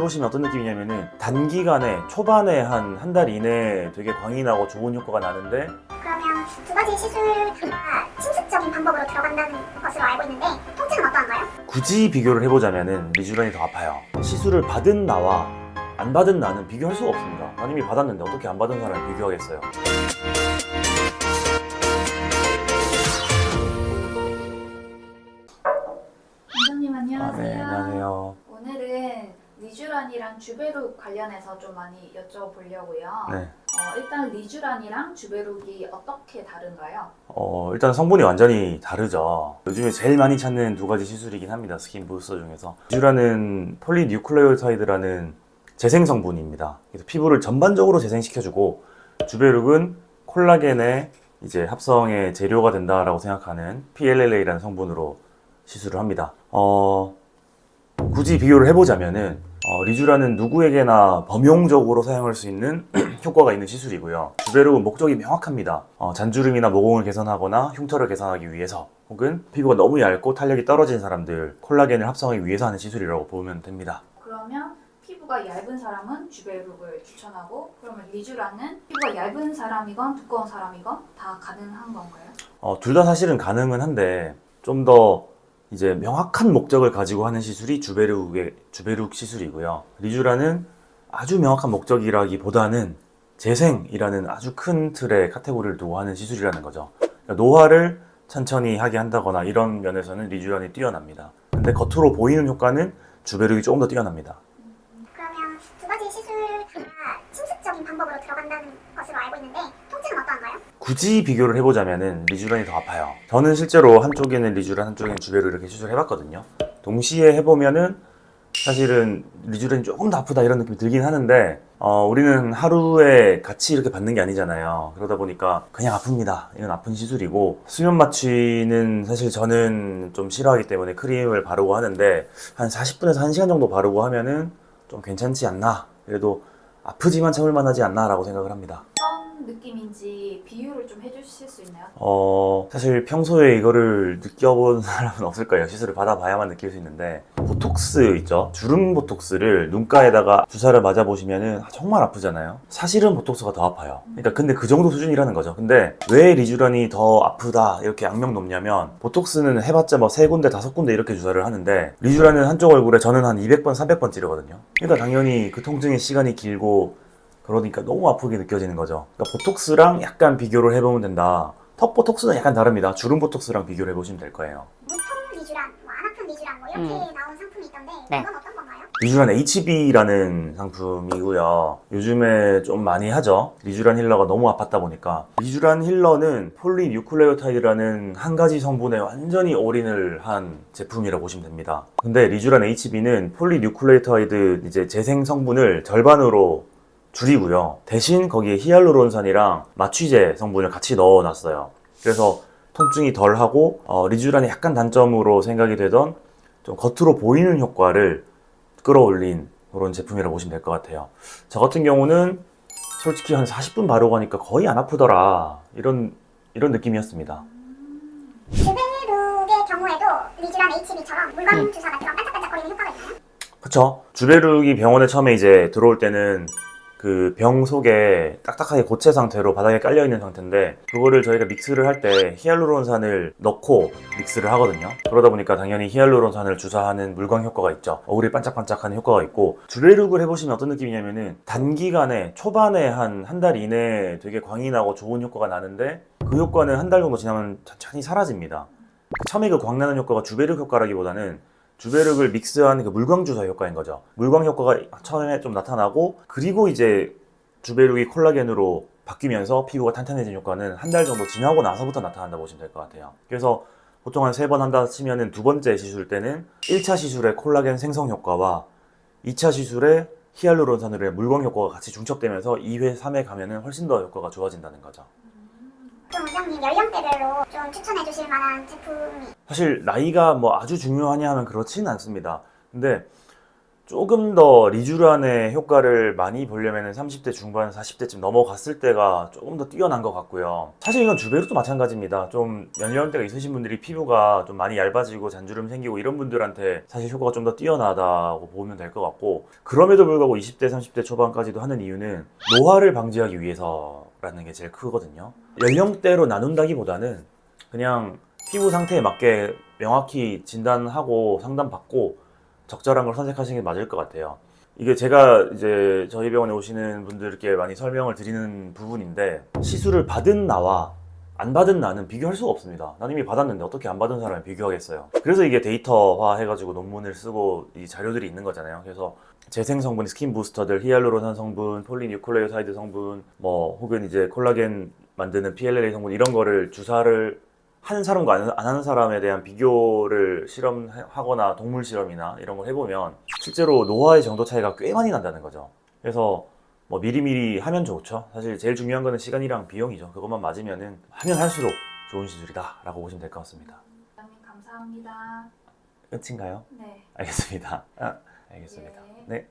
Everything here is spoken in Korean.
해보시면 어떤 느낌이냐면은 단기간에 초반에 한 한 달 이내에 되게 광이 나고 좋은 효과가 나는데 그러면 두 가지 시술 다 침습적인 방법으로 들어간다는 것으로 알고 있는데 통증은 어떠한가요? 굳이 비교를 해보자면은 리쥬란이 더 아파요. 시술을 받은 나와 안 받은 나는 비교할 수가 없습니다. 난 이미 받았는데 어떻게 안 받은 사람을 비교하겠어요. 리쥬란이랑 주베룩 관련해서 좀 많이 여쭤보려고요. 네. 어, 일단 리쥬란이랑 주베룩이 어떻게 다른가요? 어, 일단 성분이 완전히 다르죠. 요즘에 제일 많이 찾는 두 가지 시술이긴 합니다. 스킨 부스터 중에서. 리쥬란은 폴리뉴클레오타이드라는 재생 성분입니다. 그래서 피부를 전반적으로 재생시켜주고 주베룩은 콜라겐의 이제 합성의 재료가 된다라고 생각하는 PLLA라는 성분으로 시술을 합니다. 어, 굳이 비교를 해보자면은 어, 리쥬란은 누구에게나 범용적으로 사용할 수 있는 효과가 있는 시술이고요. 주베룩은 목적이 명확합니다. 어, 잔주름이나 모공을 개선하거나 흉터를 개선하기 위해서 혹은 피부가 너무 얇고 탄력이 떨어진 사람들 콜라겐을 합성하기 위해서 하는 시술이라고 보면 됩니다. 그러면 피부가 얇은 사람은 주베룩을 추천하고 그러면 리쥬란은 피부가 얇은 사람이건 두꺼운 사람이건 다 가능한 건가요? 어, 둘 다 사실은 가능은 한데 좀 더 이제 명확한 목적을 가지고 하는 시술이 주베룩의 주베룩 시술이고요. 리쥬라는 아주 명확한 목적이라기보다는 재생이라는 아주 큰 틀의 카테고리를 두고 하는 시술이라는 거죠. 그러니까 노화를 천천히 하게 한다거나 이런 면에서는 리쥬란이 뛰어납니다. 근데 겉으로 보이는 효과는 주베룩이 조금 더 뛰어납니다. 그러면 두 가지 시술 다 침습적인 방법으로 들어간다는 것으로 알고 있는데? 굳이 비교를 해보자면은 리쥬란이 더 아파요. 저는 실제로 한쪽에는 리쥬란, 한쪽에는 주베르 이렇게 시술을 해봤거든요. 동시에 해보면은 사실은 리쥬란이 조금 더 아프다 이런 느낌이 들긴 하는데 어, 우리는 하루에 같이 이렇게 받는 게 아니잖아요. 그러다 보니까 그냥 아픕니다. 이건 아픈 시술이고 수면 마취는 사실 저는 좀 싫어하기 때문에 크림을 바르고 하는데 한 40분에서 1시간 정도 바르고 하면은 좀 괜찮지 않나. 그래도 아프지만 참을 만하지 않나라고 생각을 합니다. 느낌인지 비유를 좀 해주실 수 있나요? 어, 사실 평소에 이거를 느껴본 사람은 없을 거예요. 시술을 받아봐야만 느낄 수 있는데, 보톡스 있죠? 주름 보톡스를 눈가에다가 주사를 맞아보시면은 정말 아프잖아요? 사실은 보톡스가 더 아파요. 그러니까 근데 그 정도 수준이라는 거죠. 근데 왜 리쥬란이 더 아프다, 이렇게 악명 높냐면, 보톡스는 해봤자 뭐 세 군데, 다섯 군데 이렇게 주사를 하는데, 리쥬란은 한쪽 얼굴에 저는 한 200번, 300번 찌르거든요. 그러니까 당연히 그 통증의 시간이 길고, 그러니까 너무 아프게 느껴지는 거죠. 그러니까 보톡스랑 약간 비교를 해보면 된다. 턱 보톡스는 약간 다릅니다. 주름 보톡스랑 비교를 해보시면 될 거예요. 무통 리쥬란, 뭐안 아픈 리쥬란 뭐 이렇게 나온 상품이 있던데 네. 그건 어떤 건가요? 리쥬란 HB라는 상품이고요. 요즘에 좀 많이 하죠. 리쥬란 힐러가 너무 아팠다 보니까. 리쥬란 힐러는 폴리뉴클레오타이드라는 한 가지 성분에 완전히 올인을 한 제품이라고 보시면 됩니다. 근데 리쥬란 HB는 폴리뉴클레오타이드 이제 재생 성분을 절반으로 줄이고요. 대신 거기에 히알루론산이랑 마취제 성분을 같이 넣어놨어요. 그래서 통증이 덜하고 어, 리쥬란의 약간 단점으로 생각이 되던 좀 겉으로 보이는 효과를 끌어올린 그런 제품이라고 보시면 될 것 같아요. 저 같은 경우는 솔직히 한 40분 바르고 하니까 거의 안 아프더라. 이런, 이런 느낌이었습니다. 주베룩의 경우에도 리쥬란 HB처럼 물광 주사가 들어간 반짝반짝거리는 효과가 있나요? 그쵸. 주베룩이 병원에 처음에 이제 들어올 때는 그 병 속에 딱딱하게 고체 상태로 바닥에 깔려 있는 상태인데 그거를 저희가 믹스를 할 때 히알루론산을 넣고 믹스를 하거든요. 그러다 보니까 당연히 히알루론산을 주사하는 물광 효과가 있죠. 얼굴이 반짝반짝하는 효과가 있고 주베룩을 해보시면 어떤 느낌이냐면은 단기간에 초반에 한 한 달 이내에 되게 광이 나고 좋은 효과가 나는데 그 효과는 한 달 정도 지나면 천천히 사라집니다. 처음에 그 광나는 효과가 주베룩 효과라기보다는 주베룩을 믹스한 그 물광 주사 효과인 거죠. 물광 효과가 처음에 좀 나타나고 그리고 이제 주베룩이 콜라겐으로 바뀌면서 피부가 탄탄해진 효과는 한 달 정도 지나고 나서부터 나타난다고 보시면 될 것 같아요. 그래서 보통 한 세 번 한다 치면은 두 번째 시술 때는 1차 시술의 콜라겐 생성 효과와 2차 시술의 히알루론산으로의 물광 효과가 같이 중첩되면서 2회, 3회 가면은 훨씬 더 효과가 좋아진다는 거죠. 그럼 원장님 연령대별로 좀 추천해 주실 만한 제품이 사실 나이가 뭐 아주 중요하냐 하면 그렇지는 않습니다. 근데 조금 더 리쥬란의 효과를 많이 보려면 30대 중반, 40대쯤 넘어갔을 때가 조금 더 뛰어난 것 같고요. 사실 이건 주베르도 마찬가지입니다. 좀 연령대가 있으신 분들이 피부가 좀 많이 얇아지고 잔주름 생기고 이런 분들한테 사실 효과가 좀 더 뛰어나다고 보면 될 것 같고 그럼에도 불구하고 20대, 30대 초반까지도 하는 이유는 노화를 방지하기 위해서 라는 게 제일 크거든요. 연령대로 나눈다기보다는 그냥 피부 상태에 맞게 명확히 진단하고 상담받고 적절한 걸 선택하시는 게 맞을 것 같아요. 이게 제가 이제 저희 병원에 오시는 분들께 많이 설명을 드리는 부분인데 시술을 받은 나와 안 받은 나는 비교할 수가 없습니다. 난 이미 받았는데 어떻게 안 받은 사람을 비교하겠어요. 그래서 이게 데이터화 해가지고 논문을 쓰고 이 자료들이 있는 거잖아요. 그래서 재생 성분, 스킨 부스터들, 히알루론산 성분, 폴리뉴클레오사이드 성분, 뭐 혹은 이제 콜라겐 만드는 PLLA 성분 이런 거를 주사를 하는 사람과 안, 안 하는 사람에 대한 비교를 실험하거나 동물 실험이나 이런 걸 해보면 실제로 노화의 정도 차이가 꽤 많이 난다는 거죠. 그래서 뭐 미리미리 하면 좋죠. 사실 제일 중요한 거는 시간이랑 비용이죠. 그것만 맞으면은 하면 할수록 좋은 시술이다라고 보시면 될 것 같습니다. 원장님 감사합니다. 끝인가요? 네. 알겠습니다. 아, 알겠습니다. 예. 네.